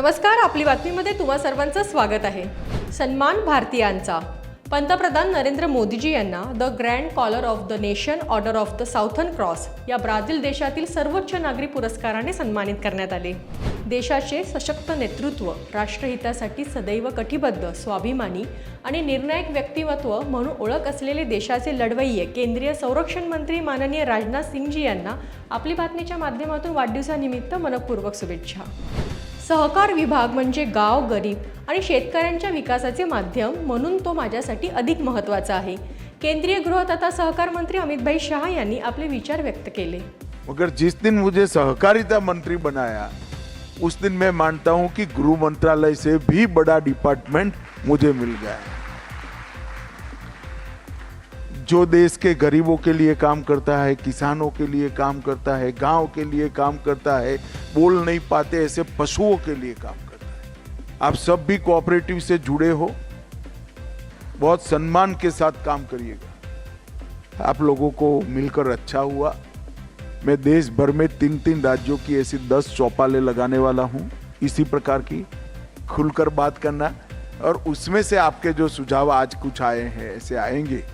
नमस्कार आपली बातमीमध्ये तुम्हा सर्वांचं स्वागत आहे. सन्मान भारतीयांचा. पंतप्रधान नरेंद्र मोदीजी यांना the Grand Collar of the Nation Order of the Southern Cross या ब्राझील देशातील सर्वोच्च नागरी पुरस्काराने सन्मानित करण्यात आले. देशाचे सशक्त नेतृत्व राष्ट्रहितासाठी सदैव कटिबद्ध स्वाभिमानी आणि निर्णायक व्यक्तिमत्व म्हणून ओळख असलेले देशाचे लढवय्ये केंद्रीय संरक्षण मंत्री माननीय राजनाथ सिंगजी यांना आपली बातमीच्या माध्यमातून वाढदिवसानिमित्त मनपूर्वक शुभेच्छा. सहकार विभाग म्हणजे गाव गरीब आणि शेतकऱ्यांच्या विकासाचे माध्यम म्हणून तो माझ्यासाठी अधिक महत्त्वाचा आहे. केंद्रीय गृह तथा सहकार मंत्री अमितभाई शहा यांनी आपले विचार व्यक्त केले. मगर जिस दिन मुझे सहकारिता मंत्री बनाया उस दिन मैं मानता हूं कि गृह मंत्रालय से भी बड़ा डिपार्टमेंट मुझे मिल गया। जो देश के गरीबों के लिए काम करता है किसानों के लिए काम करता है गांव के लिए काम करता है बोल नहीं पाते ऐसे पशुओं के लिए काम करता है। आप सब भी कोऑपरेटिव से जुड़े हो। बहुत सम्मान के साथ काम करिएगा। आप लोगों को मिलकर अच्छा हुआ। मैं देश भर में तीन तीन राज्यों की ऐसी दस चौपाले लगाने वाला हूँ। इसी प्रकार की खुलकर बात करना और उसमें से आपके जो सुझाव आज कुछ आए हैं, ऐसे आएँगे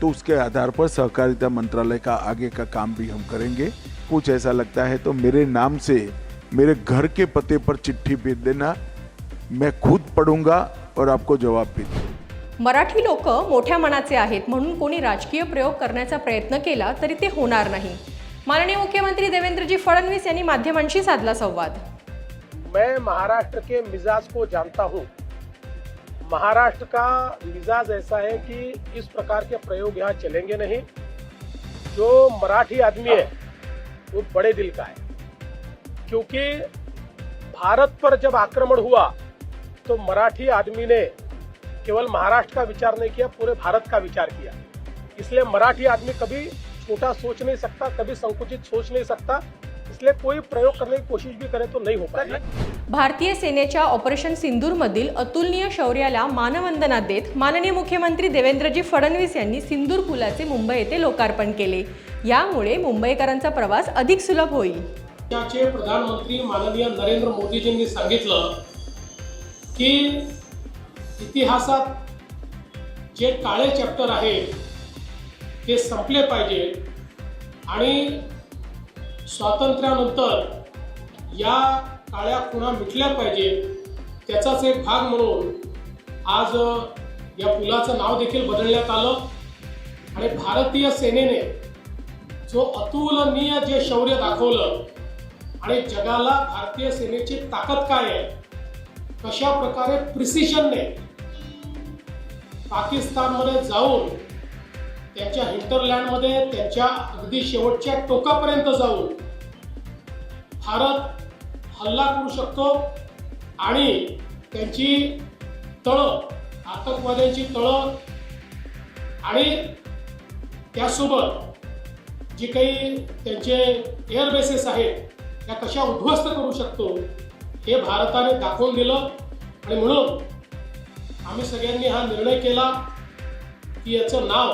तो उसके आधार पर सहकारिता मंत्रालय का आगे का काम भी हम करेंगे। कुछ ऐसा लगता है तो मेरे नाम से मेरे घर के पते पर चिट्ठी भेज देना। मैं खुद पढ़ूंगा और आपको जवाब भी दूंगा। मराठी लोक मोठ्या मनाचे आहेत म्हणून कोणी राजकीय प्रयोग करण्याचा प्रयत्न केला तरी ते होणार नाही. माननीय मुख्यमंत्री देवेंद्रजी फडणवीस यांनी माध्यमांशी साधला संवाद. मैं महाराष्ट्र के मिजाज को जानता हूँ। महाराष्ट्र का मिजाज ऐसा है कि इस प्रकार के प्रयोग यहाँ चलेंगे नहीं। जो मराठी आदमी है वो बड़े दिल का है। क्योंकि भारत पर जब आक्रमण हुआ तो मराठी आदमी ने केवल महाराष्ट्र का विचार नहीं किया, पूरे भारत का विचार किया। इसलिए मराठी आदमी कभी छोटा सोच नहीं सकता, कभी संकुचित सोच नहीं सकता इसलिए कोई प्रयोग करने की कोशिश भी करे तो नहीं हो पाएगा। भारतीय सेनेच्या ऑपरेशन सिंदूरमधील अतुलनीय शौर्याला मानवंदना देत माननीय मुख्यमंत्री देवेंद्रजी फडणवीस यांनी सिंदूर पुलाचे मुंबई येथे लोकार्पण केले. यामुळे मुंबईकरांचा प्रवास अधिक सुलभ होईल. प्रधानमंत्री माननीय नरेंद्र मोदीजींनी सांगितलं की इतिहासात जे काळे चॅप्टर आहे ते संपले पाहिजे आणि स्वातंत्र्यानंतर या काळ्या खुणा मिटल्या पाहिजेत. त्याचाच एक भाग म्हणून आज या पुलाचं नाव देखील बदलण्यात आलं. आणि भारतीय सेनेने जो अतुलनीय जे शौर्य दाखवलं आणि जगाला भारतीय सेनेची ताकद काय आहे कशा प्रकारे प्रिसिशनने पाकिस्तानमध्ये जाऊन त्याच्या हिंटरलँडमध्ये त्यांच्या अगदी शेवटच्या टोकापर्यंत जाऊन भारत हल्ला करू शकतो आणि त्यांची तळं आतंकवाद्यांची तळं आणि त्यासोबत जे काही त्यांचे एअरबेसेस आहेत त्या कशा उद्ध्वस्त करू शकतो हे भारताने दाखवून दिलं. आणि म्हणून आम्ही सगळ्यांनी हा निर्णय केला की याचं नाव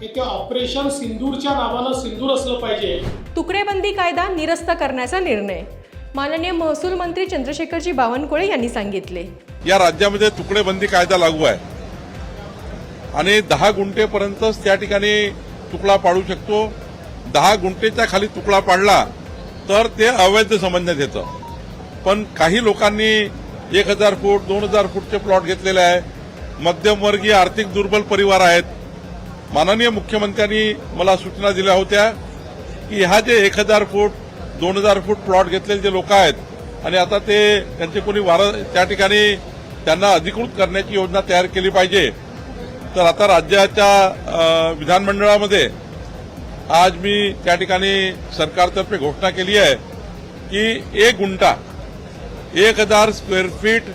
हे त्या ऑपरेशन सिंदूरच्या नावानं सिंदूर असलं पाहिजे. तुकडेबंदी कायदा निरस्त करण्याचा निर्णय माननीय महसूल मंत्री चंद्रशेखरजी बावनकुळे यांनी सांगितले. या राज्यामध्ये तुकडेबंदी कायदा लागू आहे. आणि दहा गुंठेपर्यंतच त्या ठिकाणी तुकडा पाडू शकतो. दहा गुंठेच्या खाली तुकडा पाडला तर ते अवैध समजण्यात येतं पण काही लोकांनी एक हजार फूट दोन हजार फूटचे प्लॉट घेतलेले आहे. मध्यमवर्गीय आर्थिक दुर्बल परिवार आहेत. माननीय मुख्यमंत्र्यांनी मला सूचना दिल्या होत्या की ह्या जे एक हजार फूट दोन हजार फूट प्लॉट घेतलेले जे लोक आहेत आणि आता ते त्यांचे कोणी वार त्या ठिकाणी त्यांना अधिकृत करण्याची योजना तयार केली पाहिजे. तर आता राज्याच्या विधानमंडळामध्ये आज मी त्या ठिकाणी सरकारतर्फे घोषणा केली आहे की एक गुंठा एक हजार स्क्वेअर फीट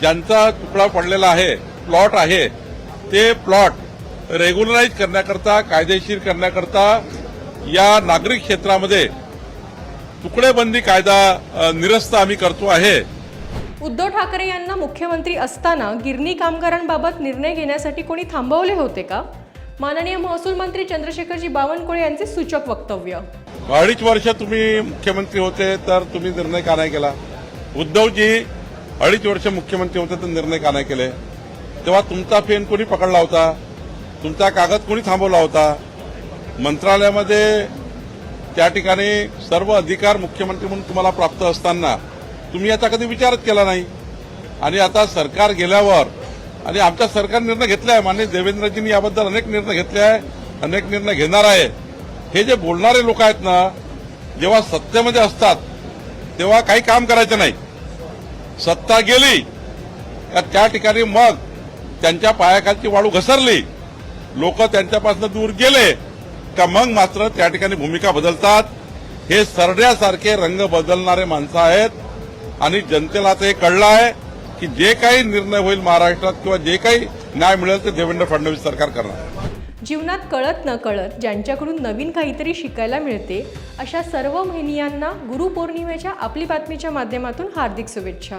ज्यांचा तुकडा पडलेला आहे प्लॉट आहे ते प्लॉट रेग्युलराईज करण्याकरता कायदेशीर करण्याकरता या नागरिक क्षेत्रामध्ये तुकडेबंदी कायदा निरस्त आम्ही करतो आहे. उद्धव ठाकरे यांना मुख्यमंत्री असताना गिरणी कामगारांबाबत निर्णय घेण्यासाठी कोणी थांबवले होते का? माननीय महसूल मंत्री चंद्रशेखरजी बावनकुळे यांचे सूचक वक्तव्य. अडीच वर्ष तुम्ही मुख्यमंत्री होते तर तुम्ही निर्णय का नाही केला? उद्धवजी अडीच वर्ष मुख्यमंत्री होते तर निर्णय का नाही केले? तेव्हा तुमचा पेन कोणी पकडला होता? तुमचा कागद कोणी थांबवला होता? मंत्रालयामध्ये त्या ठिकाणी सर्व अधिकार मुख्यमंत्री म्हणून तुम्हाला प्राप्त असताना तुम्ही याचा कधी विचारच केला नाही. आणि आता सरकार गेल्यावर आणि आमच्या सरकार निर्णय घेतला आहे मान्य देवेंद्रजींनी याबद्दल अनेक निर्णय घेतले आहे अनेक निर्णय घेणार आहे. हे जे बोलणारे लोक आहेत ना जेव्हा सत्तेमध्ये असतात तेव्हा काही काम करायचं नाही. सत्ता गेली का त्या ठिकाणी मग त्यांच्या पायाखालची वाळू घसरली. लोक त्यांच्यापासून दूर गेले का मग मात्र त्या ठिकाणी भूमिका बदलतात? हे सरड्यासारखे रंग बदलणारे माणसं आहेत आणि जनतेला आता हे कळलं आहे की जे काही निर्णय होईल महाराष्ट्रात किंवा जे काही न्याय मिळेल ते देवेंद्र फडणवीस सरकार करणार. जीवनात कळत न कळत ज्यांच्याकडून नवीन काहीतरी शिकायला मिळते अशा सर्व महिनियांना गुरुपौर्णिमेच्या आपली बातमीच्या माध्यमातून हार्दिक शुभेच्छा.